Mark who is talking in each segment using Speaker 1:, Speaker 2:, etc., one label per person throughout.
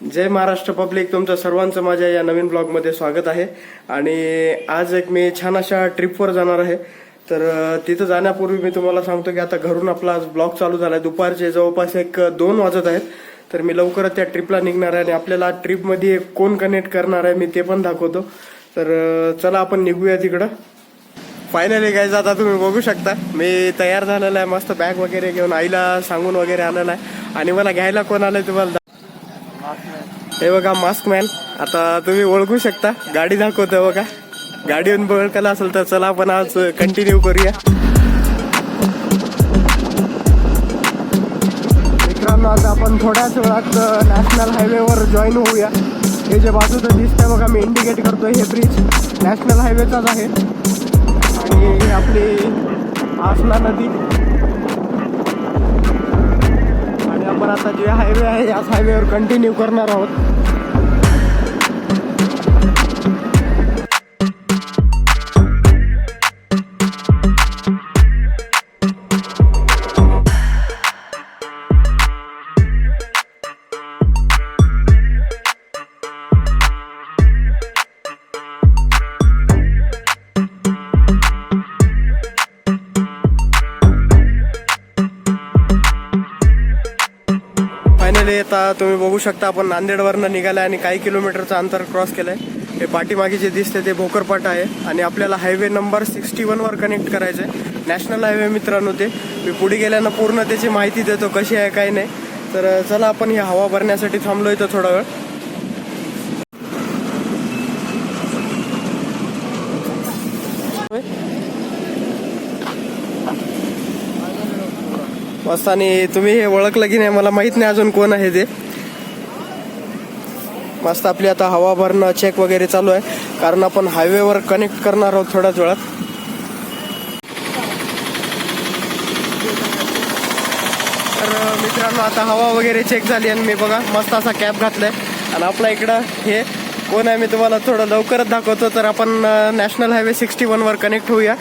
Speaker 1: जय Maharashtra public तुमचं सर्वांचं माझ्या या नवीन ब्लॉगमध्ये स्वागत आहे. आणि आज एक मी छान अशा ट्रिपवर जाणार आहे. तर तिथं जाण्यापूर्वी मी तुम्हाला सांगतो की आता घरून आपला आज ब्लॉग चालू झाला आहे दुपारचे जवळपास एक दोन वाजत आहेत. तर मी लवकरच त्या ट्रिपला निघणार आहे आणि आपल्याला ट्रिपमध्ये कोण कनेक्ट करणार आहे मी ते पण दाखवतो. तर चला आपण निघूया तिकडं. फायनली काय आता तुम्ही बघू शकता. मी तयार झालेला आहे. मस्त बॅग वगैरे घेऊन आईला सांगून वगैरे आलेला आहे. आणि मला घ्यायला कोण आलं तुम्हाला हे बघा मास्क मॅन आता तुम्ही ओळखू शकता. गाडी दाखवतो बघा. गाडीहून ओळखायला असेल तर चला आपण आज कंटिन्यू करूया. मित्रांनो आता आपण थोड्याच वेळात नॅशनल हायवेवर जॉईन होऊया. हे जे बाजूचं दिसतंय बघा मी इंडिकेट करतोय हे ब्रिज नॅशनल हायवेचाच आहे. आणि आपली आसना नदी. आपण आता जे हायवे आहे याच हायवेवर कंटिन्यू करणार आहोत. फायनली आता तुम्ही बघू शकता आपण नांदेडवरनं निघालाय आणि काही किलोमीटरचं अंतर क्रॉस केलंय. हे पाठीमागे जे दिसते ते भोकरपाट आहे. आणि आपल्याला हायवे नंबर सिक्स्टी वर कनेक्ट करायचं आहे नॅशनल हायवे मित्रांनो ते. मी पुढे गेल्यानं पूर्ण त्याची माहिती देतो कशी आहे काय नाही. तर चला आपण ही हवा भरण्यासाठी थांबलो इथं थोडा वेळ. मस्त आणि तुम्ही हे ओळखलं की नाही मला माहीत नाही अजून कोण आहे ते. मस्त आपली आता हवा भरणं चेक वगैरे चालू आहे. कारण आपण हायवेवर कनेक्ट करणार आहोत थोड्याच वेळात. तर मित्रांनो आता हवा वगैरे चेक झाली आणि मी बघा मस्त असा कॅप घातलाय. आणि आपला इकडं हे कोण आहे मी तुम्हाला थोडं लवकरच दाखवतो. तर आपण नॅशनल हायवे सिक्स्टी वनवर कनेक्ट होऊया.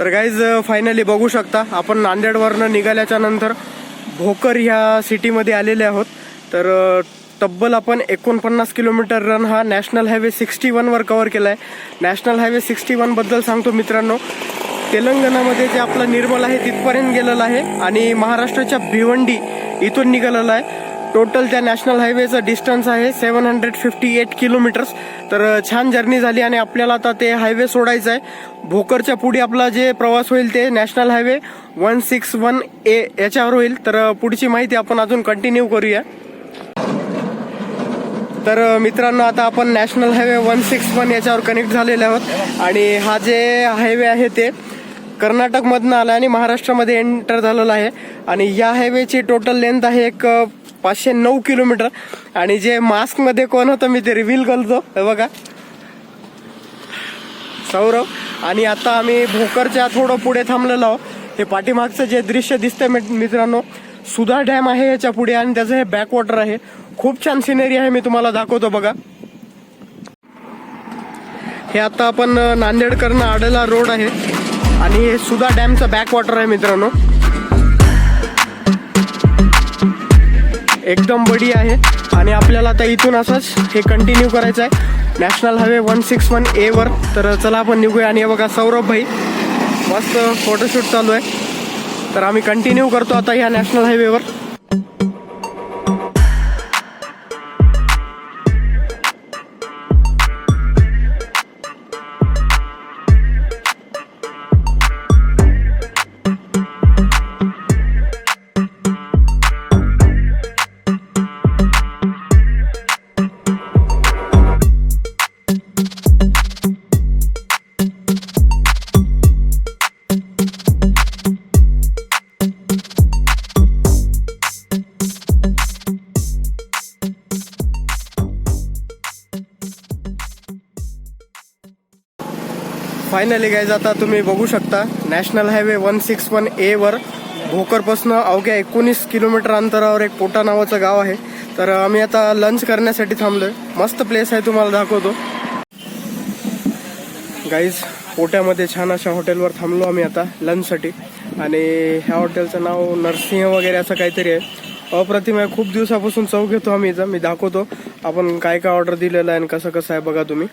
Speaker 1: तर गाईज फायनली बघू शकता. आपण नांदेडवरनं निघाल्याच्या नंतर भोकर ह्या सिटीमध्ये आलेले आहोत. तर तब्बल आपण एकोणपन्नास किलोमीटर रन हा नॅशनल हायवे सिक्स्टी वनवर कव्हर केला आहे नॅशनल हायवे सिक्स्टी वनबद्दल सांगतो मित्रांनो. तेलंगणामध्ये जे आपलं निर्मल आहे तिथपर्यंत गेलेलं आहे. आणि महाराष्ट्राच्या भिवंडी इथून निघालेलं आहे. टोटल त्या नॅशनल हायवेचं डिस्टन्स आहे seven hundred fifty eight kilometers तर छान जर्नी झाली आणि आपल्याला आता ते हायवे सोडायचं आहे भोकरच्या पुढे आपला जे प्रवास होईल ते national highway one six one A याच्यावर होईल. तर पुढची माहिती आपण अजून कंटिन्यू करूया. तर मित्रांनो आता आपण national highway one six one याच्यावर कनेक्ट झालेले आहोत. आणि हा जे हायवे आहे ते कर्नाटकमधनं आला आणि महाराष्ट्रामध्ये एंटर झालेला आहे. आणि या हायवेची टोटल लेंथ आहे एक पाचशे नऊ किलोमीटर. आणि जे मास्कमध्ये कोण होतं मी ते रिव्हील करतो. हे बघा. सौरव आणि आता आम्ही भोकरच्या थोडं पुढे थांबलेलो आहोत. हे पाठीमागचं जे दृश्य दिसतंय मित्रांनो सुधा डॅम आहे याच्यापुढे आणि त्याचं हे बॅकवॉटर आहे. खूप छान सिनेरी आहे मी तुम्हाला दाखवतो बघा. हे आता आपण नांदेडकरनं आडला रोड आहे. आणि हे सुधा डॅमचं बॅकवॉटर आहे मित्रांनो. एकदम बडी आहे. आणि आपल्याला आता इथून असंच हे कंटिन्यू करायचं आहे national highway one six one A वर. तर चला आपण निघूया. आणि हे बघा सौरभ भाई मस्त फोटोशूट चालू आहे. तर आम्ही कंटिन्यू करतो आता ह्या नॅशनल हायवेवर फायनली गाईज आता तुम्ही बघू शकता. National highway one six one A वर भोकरपासून अवघ्या एकोणीस किलोमीटर अंतरावर एक पोटा नावाचं गाव आहे. तर आम्ही आता लंच करण्यासाठी थांबलोय. मस्त प्लेस आहे तुम्हाला दाखवतो. गाईज पोट्यामध्ये छान अशा हॉटेलवर थांबलो आम्ही आता लंचसाठी आणि ह्या हॉटेलचं नाव नरसिंह वगैरे असं काहीतरी आहे. अप्रतिम आहे. खूप दिवसापासून चव घेतो आम्ही इथं. मी दाखवतो. आपण काय काय ऑर्डर दिलेलं आहे आणि कसं कसं आहे बघा तुम्ही.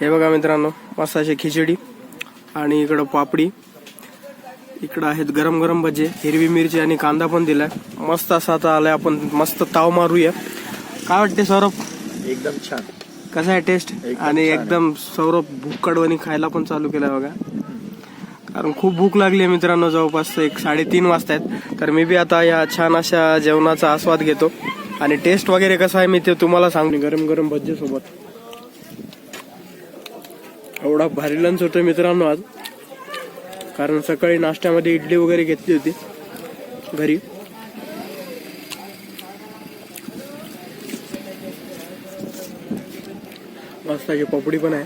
Speaker 1: हे बघा मित्रांनो मस्त अशी खिचडी आणि इकडं पापडी. इकडं आहेत गरम गरम भजे हिरवी मिरची आणि कांदा पण दिलाय. मस्त असा आता आलाय आपण मस्त ताव मारूया. काय वाटते सौरभ?
Speaker 2: एकदम छान.
Speaker 1: कसं आहे टेस्ट आणि. एकदम सौरभ भूक कडवणी खायला पण चालू केलाय बघा. कारण खूप भूक लागली आहे मित्रांनो जवळपास एक साडेतीन वाजता आहेत. तर मी बी आता या छान अशा जेवणाचा आस्वाद घेतो. आणि टेस्ट वगैरे कसं आहे मी ते तुम्हाला सांगतो. गरम गरम भज्जे सोबत. एवढा भारी लंच होतं मित्रांनो आज. कारण सकाळी नाश्त्यामध्ये इडली वगैरे घेतली होती. घरी. मस्त अशी पपडी पण आहे.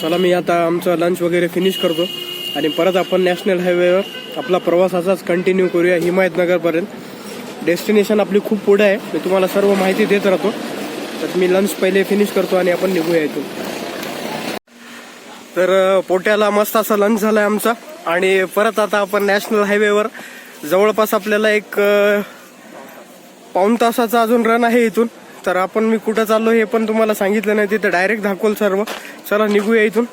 Speaker 1: चला मी आता आमचं लंच वगैरे फिनिश करतो. आणि परत आपण नॅशनल हायवेवर आपला प्रवास असाच कंटिन्यू करूया हिमायतनगरपर्यंत डेस्टिनेशन आपली खूप पुढे आहे. मी तुम्हाला सर्व माहिती देत राहतो. तर मी लंच पहिले फिनिश करतो आणि आपण निघूया इथून. तर पोट्याला मस्त असा लंच झालाय आमचा. आणि परत आता आपण नॅशनल हायवेवर जवळपास आपल्याला एक पाऊन पाऊण तासाचा अजून रन आहे इथून. तर आपण मी कुठं चाललो हे पण तुम्हाला सांगितलं नाही. तिथं डायरेक्ट दाखवल सर्व. चला निघूया इथून.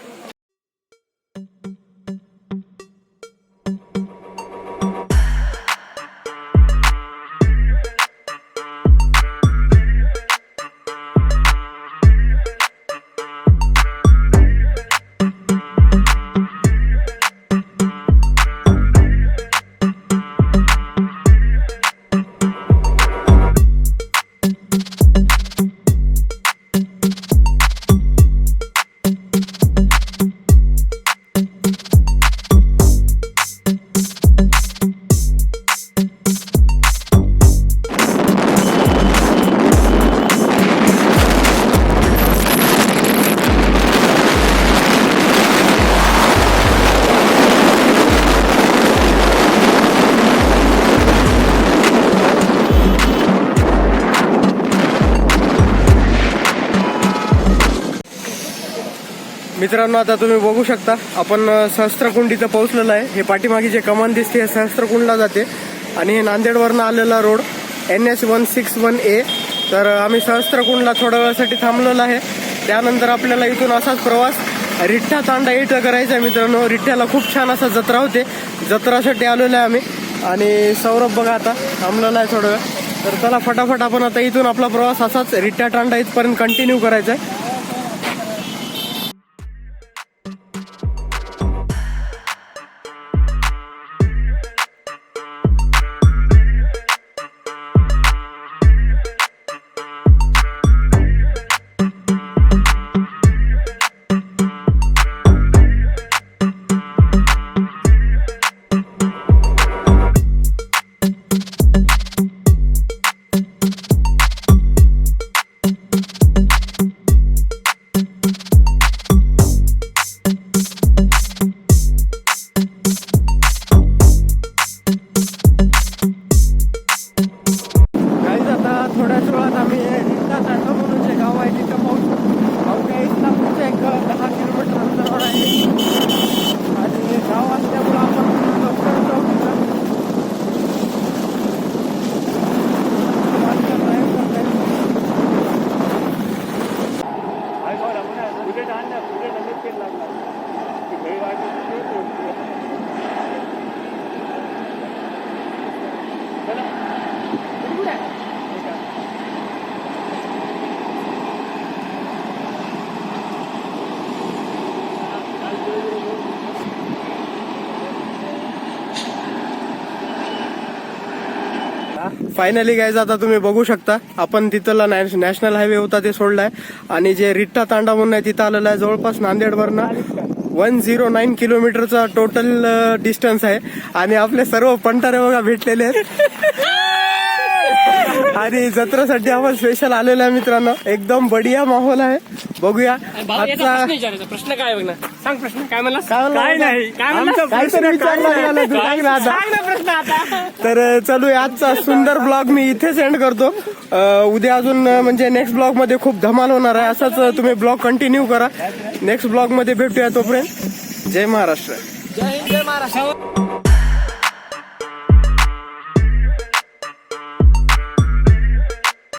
Speaker 1: मित्रांनो आता तुम्ही बघू शकता आपण सहस्त्रकुंड इथं पोहोचलेलं आहे. हे पाठीमागे जे कमान दिसते हे सहस्त्रकुंडला जाते. आणि हे नांदेडवरनं आलेला road N S one six one A. तर आम्ही सहस्त्रकुंडला थोड्या वेळासाठी थांबलेलो आहे. त्यानंतर आपल्याला इथून असाच प्रवास रिठ्ठा तांडा इथं करायचा आहे मित्रांनो. रिठ्ठ्याला खूप छान असा जत्रा होते. जत्रासाठी आलेलो आहे आम्ही. आणि सौरभ बघा आता थांबलेला आहे थोडं वेळ. तर चला फटाफट आपण आता इथून आपला प्रवास असाच रिठ्ठा तांडा इथपर्यंत कंटिन्यू करायचा आहे. फायनली गायज आता तुम्ही बघू शकता. आपण तिथला नॅशनल हायवे होता ते सोडलाय. आणि जे रिट्टा तांडा म्हणून आहे तिथं आलेला आहे. जवळपास नांदेडवरनं वन झिरो नाईन किलोमीटरचा टोटल डिस्टन्स आहे. आणि आपले सर्व पंटारे बघा भेटलेले आहेत. आणि जत्रेसाठी आपण स्पेशल आलेलो आहे मित्रांनो. एकदम बढिया माहोल आहे. बघूया. आजचा
Speaker 2: प्रश्न काय बघ ना? सांग प्रश्न. काय म्हणला
Speaker 1: काय
Speaker 2: नाही?
Speaker 1: काहीतरी तू, सांग ना आता. तर चालू आहे आजचा सुंदर ब्लॉग. मी इथे सेंड करतो. अं, उद्या अजून अं, म्हणजे नेक्स्ट ब्लॉगमध्ये खूप धमाल होणार आहे. असाच अं, तुम्ही ब्लॉग कंटिन्यू करा. नेक्स्ट ब्लॉगमध्ये भेटूया तोपर्यंत. जय महाराष्ट्र.
Speaker 2: जय हिंद जय महाराष्ट्र.